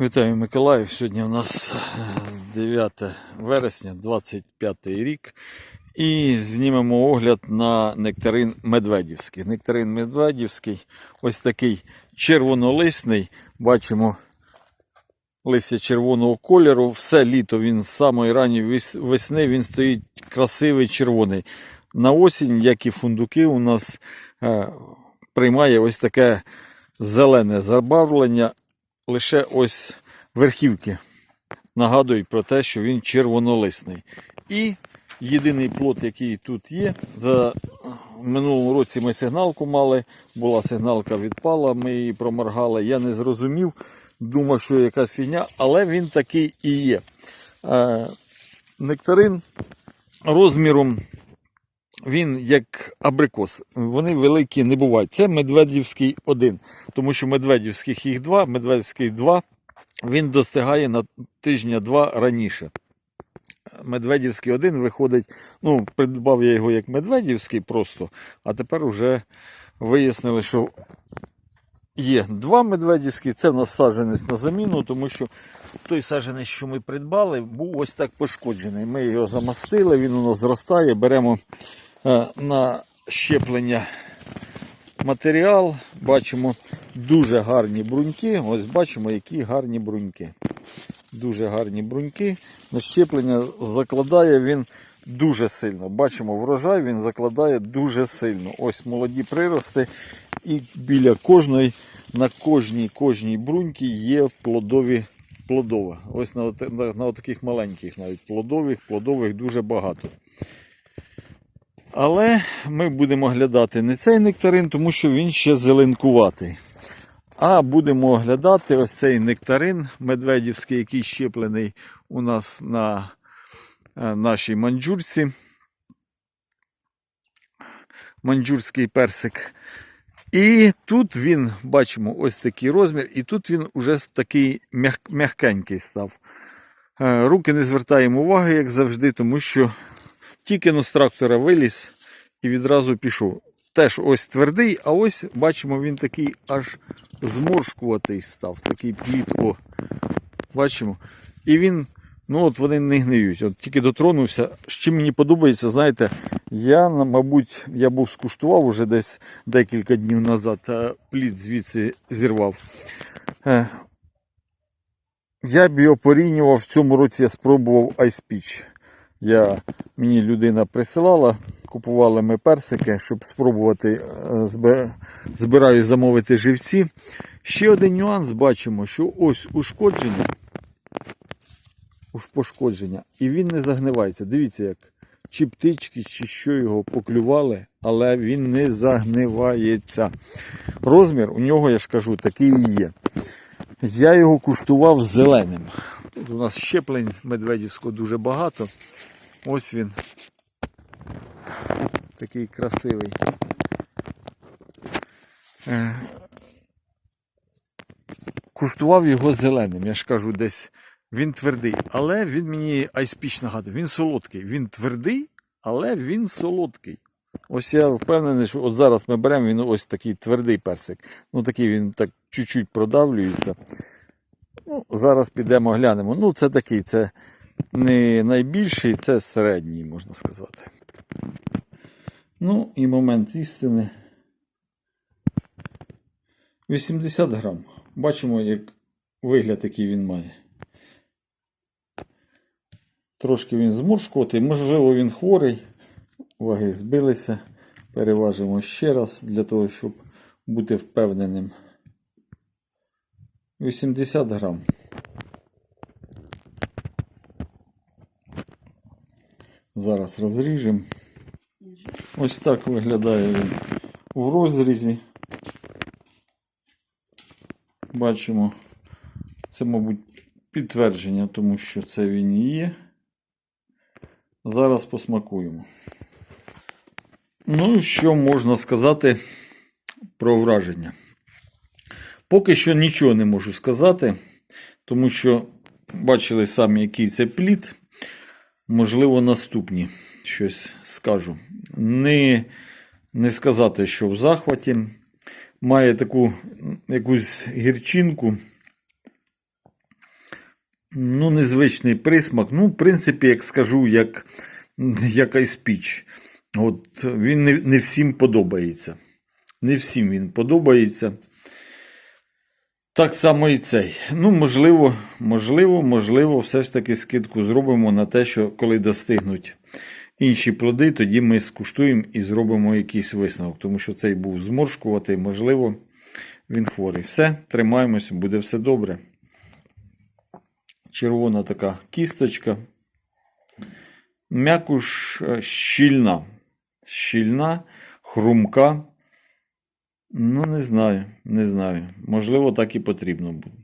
Вітаю Миколаїв. Сьогодні у нас е, 9 вересня, 25 рік. І знімемо огляд на нектарин Медведівський. Нектарин Медведівський ось такий червонолисний. Бачимо листя червоного кольору. Все літо він з самої ранньої весни він стоїть красивий червоний. На осінь, як і фундуки, у нас е, приймає ось таке зелене забарвлення. Лише ось верхівки нагадують про те, що він червонолисний. І єдиний плод, який тут є, за минулому році ми сигналку мали, була сигналка відпала, ми її проморгали. Я не зрозумів, думав, що якась фігня, але він такий і є. Е, нектарин розміром він як абрикос. Вони великі не бувають. Це Медведівський один. Тому що Медведівських їх два, Медведівський два, він достигає на тижня-два раніше. Медведівський один виходить, ну, придбав я його як Медведівський просто, а тепер вже вияснили, що є два Медведівські, це в нас саджанець на заміну, тому що той саджанець, що ми придбали, був ось так пошкоджений. Ми його замастили, він у нас зростає, беремо на щеплення матеріал. Бачимо дуже гарні бруньки. Ось бачимо, які гарні бруньки. Дуже гарні бруньки. На щеплення закладає він дуже сильно. Бачимо, врожай він закладає дуже сильно. Ось молоді прирости. І біля кожної, на кожній кожній бруньки є плодові плодова. Ось на, на, на таких маленьких навіть плодових, плодових дуже багато. Але ми будемо оглядати не цей нектарин, тому що він ще зеленкуватий. А будемо оглядати ось цей нектарин медведівський, який щеплений у нас на е, нашій манджурці. Манджурський персик. І тут він, бачимо, ось такий розмір, і тут він уже такий м'якенький став. Е, Руки не звертаємо уваги, як завжди, тому що тільки но з трактора виліз і відразу пішов. Теж ось твердий, а ось бачимо, він такий аж зморшкуватий став, такий плітко. Бачимо. І він, ну от вони не гниють. От тільки дотронувся. Чим мені подобається, знаєте, я, мабуть, я був скуштував уже десь декілька днів назад, а плід звідси зірвав. Е, Я б в цьому році, я спробував Ice Peach. Я, мені людина присилала, купували ми персики, щоб спробувати. е, Збираю замовити живці. Ще один нюанс бачимо, що ось ушкодження, пошкодження, і він не загнивається. Дивіться, як чи птички, чи що його поклювали, але він не загнивається. Розмір у нього, я ж кажу, такий і є. Я його куштував зеленим. Тут у нас щеплень медведівського дуже багато. Ось він. Такий красивий. Е, Куштував його зеленим. Я ж кажу, десь він твердий. Але він мені айспіч нагадує. Він солодкий. Він твердий, але він солодкий. Ось я впевнений, що от зараз ми беремо він ось такий твердий персик. Ну такий він так чуть-чуть продавлюється. Ну, зараз підемо глянемо. Ну, це такий, це не найбільший, це середній, можна сказати. Ну, і момент істини. 80 грам. Бачимо, як вигляд, який він має. Трошки він зморшкотий, можливо, він хворий. Ваги збилися. Переважимо ще раз для того, щоб бути впевненим. 80 грам. Зараз розріжемо. Ось так виглядає він в розрізі. Бачимо, це, мабуть, підтвердження, тому що це він і є. Зараз посмакуємо. Ну, що можна сказати про враження? Поки що нічого не можу сказати, тому що бачили самі, який це плід. Можливо, наступні щось скажу. Не, не сказати, що в захваті. Має таку якусь гірчинку. ну, незвичний присмак. Ну, в принципі, як скажу, як якась піч. От він не, не всім подобається. Не всім він подобається. Так само і цей. Ну, можливо, можливо, можливо, все ж таки скидку зробимо на те, що коли достигнуть інші плоди, тоді ми скуштуємо і зробимо якийсь висновок. Тому що цей був зморшкуватий, можливо, він хворий. Все, тримаємося, буде все добре. Червона така кісточка. М'якуш е, щільна. Щільна, хрумка. Ну, не знаю, не знаю. Можливо, так і потрібно буде.